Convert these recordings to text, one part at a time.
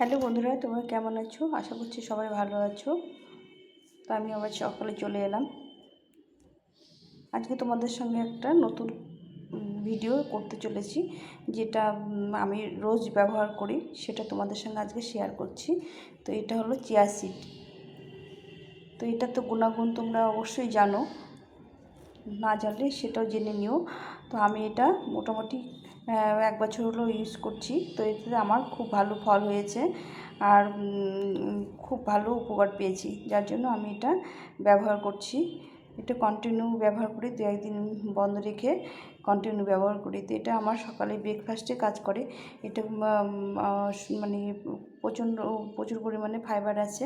Hello বন্ধুরা, তোমরা কেমন আছো? আশা করছি সবাই ভালো আছো। তো আমি আবার সকালে চলে এলাম। আজকে তোমাদের সঙ্গে একটা নতুন ভিডিও করতে চলেছি, যেটা আমি রোজ ব্যবহার করি, সেটা তোমাদের সঙ্গে আজকে শেয়ার করছি। তো এটা হলো চিয়া সিড তো এটা তো গুণাগুণ তোমরা অবশ্যই জানো। না জানলে সেটাও জেনে নিও। তো আমি এটা মোটামুটি এক বছর হলো ইউজ করছি। তো এতে আমার খুব ভালো ফল হয়েছে আর খুব ভালো উপকার পেয়েছি। যার জন্য আমি এটা ব্যবহার করছি। এটা কন্টিনিউ ব্যবহার করি দু একদিন বন্ধ রেখে কন্টিনিউ ব্যবহার করি। তো এটা আমার সকালে ব্রেকফাস্টে কাজ করে। এটা মানে প্রচণ্ড প্রচুর পরিমাণে ফাইবার আছে।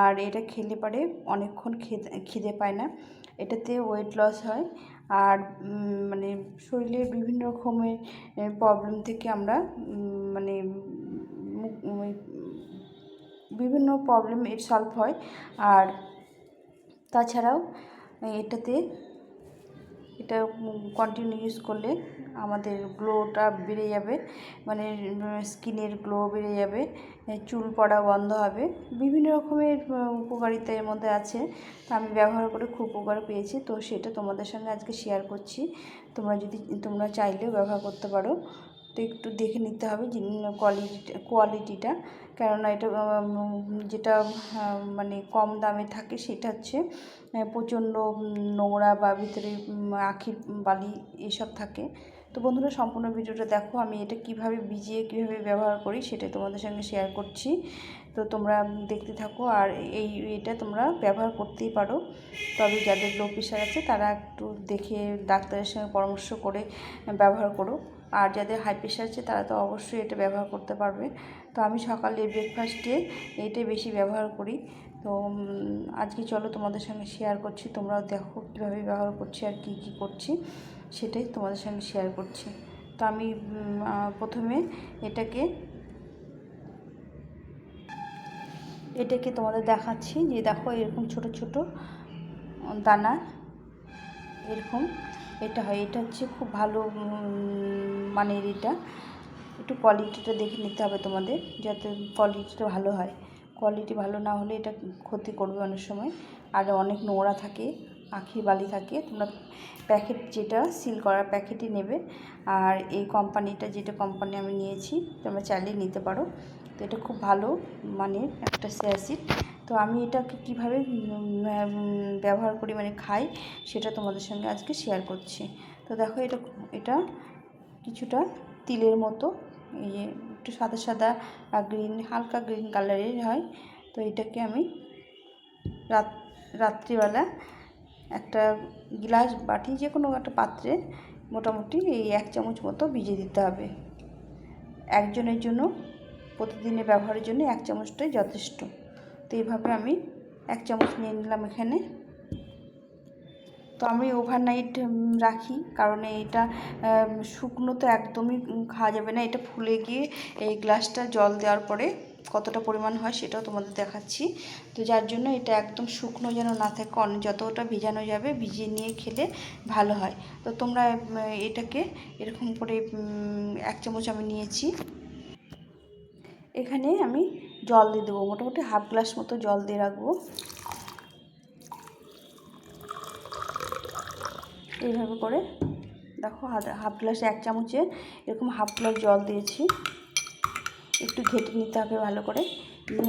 আর এটা খেলে পারে অনেকক্ষণ খিদে পায় না। এটাতে ওয়েট লস হয়। আর মানে শরীরের বিভিন্ন রকমের প্রবলেম থেকে আমরা মানে বিভিন্ন প্রবলেম এর সলভ হয়। আর তাছাড়াও এটাতে, এটা কন্টিনিউ ইউজ করলে আমাদের গ্লোটা বেড়ে যাবে মানে স্কিনের গ্লো বেড়ে যাবে চুল পড়া বন্ধ হবে, বিভিন্ন রকমের উপকারিতা এর মধ্যে আছে, তো আমি ব্যবহার করে খুব উপকার পেয়েছি, তো সেটা তোমাদের সঙ্গে আজকে শেয়ার করছি, তোমরা যদি, তোমরা চাইলেও ব্যবহার করতে পারো তো একটু দেখে নিতে হবে কোয়ালিটি কোয়ালিটিটা কেননা এটা যেটা মানে কম দামে থাকে সেটা হচ্ছে প্রচণ্ড নোংরা বা ভিতরে আখি আখির বালি এসব থাকে। তো বন্ধুরা, সম্পূর্ণ ভিডিওটা দেখো। আমি এটা কীভাবে ভিজিয়ে, কীভাবে ব্যবহার করি সেটা তোমাদের সঙ্গে শেয়ার করছি। তো তোমরা দেখতে থাকো আর এই এটা তোমরা ব্যবহার করতেই পারো। তবে যাদের লো প্রেশার আছে, তারা একটু দেখে ডাক্তারের সঙ্গে পরামর্শ করে ব্যবহার করো। আর যাদের হাই প্রেশার আছে, তারা তো অবশ্যই এটা ব্যবহার করতে পারবে। তো আমি সকালে ব্রেকফাস্টে এইটাই বেশি ব্যবহার করি। তো আজকে চলো তোমাদের সঙ্গে শেয়ার করছি। তোমরাও দেখো কীভাবে ব্যবহার করছি আর কি কি করছি। সেটাই তোমাদের সঙ্গে শেয়ার করছি। তো আমি প্রথমে এটাকে এটাকে তোমাদের দেখাচ্ছি যে দেখো এরকম ছোট ছোট দানা, এরকম। এটা হয়, এটা হচ্ছে খুব ভালো মানে মানের এটা। একটু কোয়ালিটিটা দেখে নিতে হবে তোমাদের, যাতে কোয়ালিটিটা ভালো হয়। কোয়ালিটি ভালো না হলে এটা ক্ষতি করবে অনেক সময়। আর অনেক নোংরা থাকে। আখি বালি থাকে, তোমরা প্যাকেট যেটা সিল করা প্যাকেটই নেবে। আর এই কোম্পানিটা যেটা কোম্পানি আমি নিয়েছি, তোমরা চাইলে নিতে পারো। তো এটা খুব ভালো মানের একটা অ্যাসিড তো আমি এটাকে কীভাবে ব্যবহার করি মানে খাই, সেটা তোমাদের সঙ্গে আজকে শেয়ার করছি। তো দেখো, এটা এটা কিছুটা তিলের মতো, এই যে একটু সাদা সাদা গ্রিন হালকা গ্রিন কালারের হয়। তো এটাকে আমি রাত, রাত্রিবেলা একটা গ্লাস বাটি যে কোনো একটা পাত্রে মোটামুটি এই এক চামচ মতো ভিজিয়ে দিতে হবে। একজনের জন্য, প্রতিদিনের ব্যবহারের জন্য এক চামচটাই যথেষ্ট। তো এইভাবে আমি এক চামচ নিয়ে নিলাম এখানে। তো আমি ওভারনাইট রাখি কারণ এটা শুকনো তো একদমই খাওয়া যাবে না। এটা ফুলে গিয়ে এই গ্লাসটা জল দেওয়ার পরে কতটা পরিমাণ হয় সেটাও তোমাদের দেখাচ্ছি। তো যার জন্য এটা একদম শুকনো যেন না থাকে যতটা ভিজানো যাবে ভিজিয়ে নিয়ে খেলে ভালো হয়। তো তোমরা এটাকে এরকম করে এক চামচ আমি নিয়েছি। এখানে আমি জল দিয়ে দেবো, মোটামুটি হাফ গ্লাস মতো জল দিয়ে রাখব। এইভাবে করে দেখো হাফ গ্লাসে, এক চামচে এরকম হাফ গ্লাস জল দিয়েছি। একটু ঘেটে নিতে হবে ভালো করে।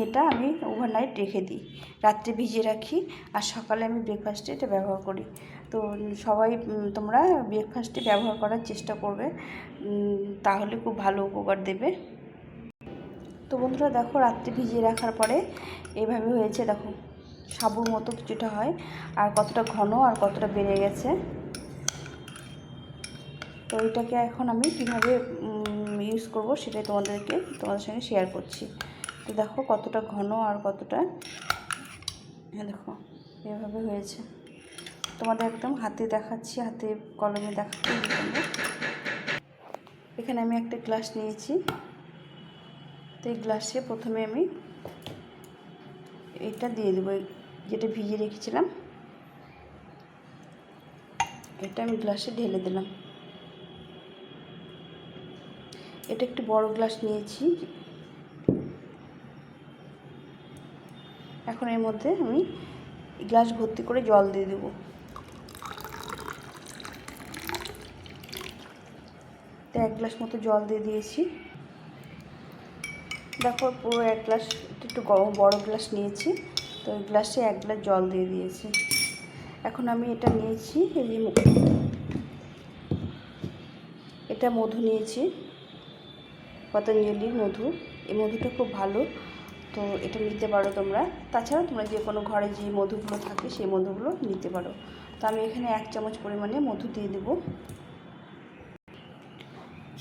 এটা আমি ওভারনাইট রেখে দিই। রাত্রে ভিজিয়ে রাখি আর সকালে আমি ব্রেকফাস্টে এটা ব্যবহার করি। তো সবাই তোমরা ব্রেকফাস্টে ব্যবহার করার চেষ্টা করবে। তাহলে খুব ভালো উপকার দেবে। তো বন্ধুরা দেখো, রাত্রে ভিজিয়ে রাখার পরে এভাবে হয়েছে, দেখো, সাবুর মতো কিছুটা হয় আর কতটা ঘন আর কতটা বেড়ে গেছে। তো এটাকে এখন আমি কীভাবে ইউজ করব সেটাই তোমাদেরকে, তোমাদের সঙ্গে শেয়ার করছি। তো দেখো কতটা ঘন আর কতটা হ্যাঁ দেখো, এভাবে হয়েছে। তোমাদের একদম হাতে দেখাচ্ছি, হাতে কলমে দেখাচ্ছি। এখানে আমি একটা গ্লাস নিয়েছি। তো এই গ্লাসে প্রথমে আমি এটা দিয়ে দেবো যেটা ভিজিয়ে রেখেছিলাম। এটা আমি গ্লাসে ঢেলে দিলাম। এটা একটু বড় গ্লাস নিয়েছি। এখন এর মধ্যে আমি গ্লাস ভর্তি করে জল দিয়ে দেবো। তো এক গ্লাস মতো জল দিয়ে দিয়েছি। দেখো পুরো এক গ্লাস, একটু বড় গ্লাস নিয়েছি। তো ওই গ্লাসে এক গ্লাস জল দিয়ে দিয়েছি। এখন আমি এটা নিয়েছি, এই এটা মধু নিয়েছি। পতঞ্জলির মধু। এই মধুটা খুব ভালো, তো এটা নিতে পারো তোমরা। তাছাড়া তোমরা যে কোনো ঘরে যে মধুগুলো থাকে, সেই মধুগুলো নিতে পারো। তো আমি এখানে এক চামচ পরিমাণে মধু দিয়ে দেবো।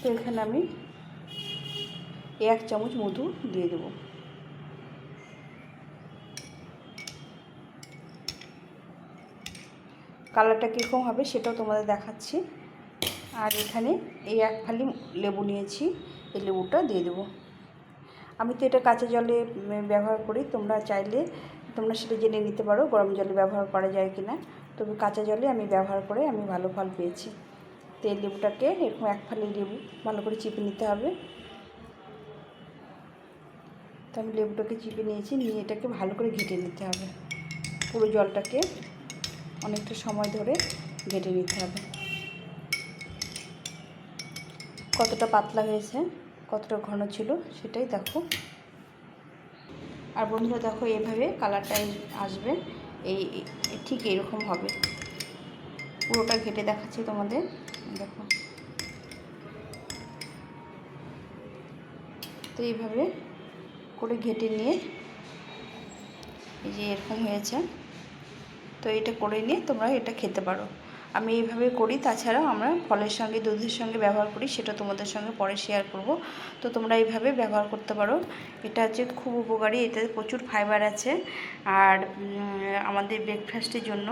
তো এখানে আমি এক চামচ মধু দিয়ে দেবো। কালারটা কীরকম হবে সেটাও তোমাদের দেখাচ্ছি। আর এখানে এই এক ফালি লেবু নিয়েছি। এই লেবুটা দিয়ে দেবো। আমি তো এটা কাঁচা জলে ব্যবহার করি, তোমরা চাইলে, তোমরা সেটা জেনে নিতে পারো গরম জলে ব্যবহার করা যায় কি না তবে কাঁচা জলে আমি ব্যবহার করে আমি ভালো ফল পেয়েছি। তো এই লেবুটাকে এরকম এক ফালি লেবু, ভালো করে চিপে নিতে হবে। তো আমি লেবুটাকে চিপে নিয়েছি, নিয়ে এটাকে ভালো করে ঘেটে নিতে হবে। পুরো জলটাকে অনেকটা সময় ধরে ঘেটে নিতে হবে। কতটা পাতলা হয়েছে, কতটা ঘন ছিল সেটাই দেখো। আর বন্ধুরা দেখো, এভাবে কালারটা আসবে, এই ঠিক এরকম হবে। পুরোটা ঘেটে দেখাচ্ছি তোমাদের, দেখো। তো এইভাবে করে ঘেটে নিয়ে, এই যে এরকম হয়েছে, তো এটা করে নিয়ে তোমরা এটা খেতে পারো। আমি এইভাবে করি। তাছাড়াও আমরা ফলের সঙ্গে, দুধের সঙ্গে ব্যবহার করি, সেটা তোমাদের সঙ্গে পরে শেয়ার করব। তো তোমরা এইভাবে ব্যবহার করতে পারো। এটা হচ্ছে খুব উপকারী, এতে প্রচুর ফাইবার আছে। আর আমাদের ব্রেকফাস্টের জন্য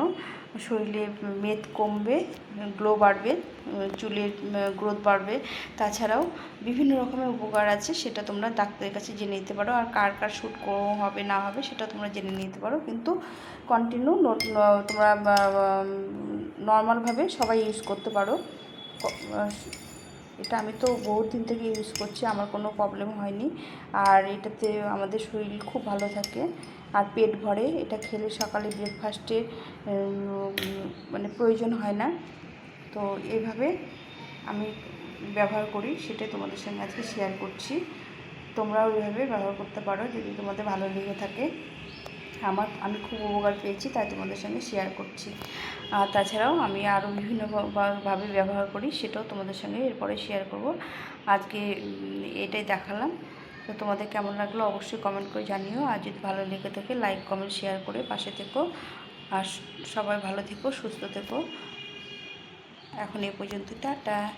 শরীরে মেদ কমবে গ্লো বাড়বে চুলের গ্রোথ বাড়বে। তাছাড়াও বিভিন্ন রকমের উপকার আছে, সেটা তোমরা ডাক্তারের কাছে জেনে নিতে পারো। আর কার কার শ্যুট হবে, না হবে, সেটা তোমরা জেনে নিতে পারো। কিন্তু কন্টিনিউ তোমরা নর্মালভাবে সবাই ইউজ করতে পারো। এটা আমি তো বহুত দিন থেকে ইউজ করছি, আমার কোনো প্রবলেম হয়নি। আর এটাতে আমাদের শরীর খুব ভালো থাকে, আর পেট ভরে, এটা খেলে সকালে ব্রেকফাস্টে মানে প্রয়োজন হয় না। তো এইভাবে আমি ব্যবহার করি, সেটাই তোমাদের সঙ্গে আজকে শেয়ার করছি। তোমরাও এইভাবে ব্যবহার করতে পারো, যদি তোমাদের ভালো লেগে থাকে। আমার, আমি খুব উপকার পেয়েছি, তাই তোমাদের সঙ্গে শেয়ার করছি। আর তাছাড়াও আমি আরও বিভিন্ন ভা- ভা- ভাবে ব্যবহার করি, সেটাও তোমাদের সঙ্গে এরপরে শেয়ার করব। আজকে এটাই দেখালাম। তো তোমাদের কেমন লাগল অবশ্যই কমেন্ট করে জানিও। আর যদি ভালো লেগে থাকে লাইক কমেন্ট শেয়ার করে পাশে থেকো। আর সবাই ভালো থেকো, সুস্থ থেকো। এখন এই পর্যন্ত, টাটা।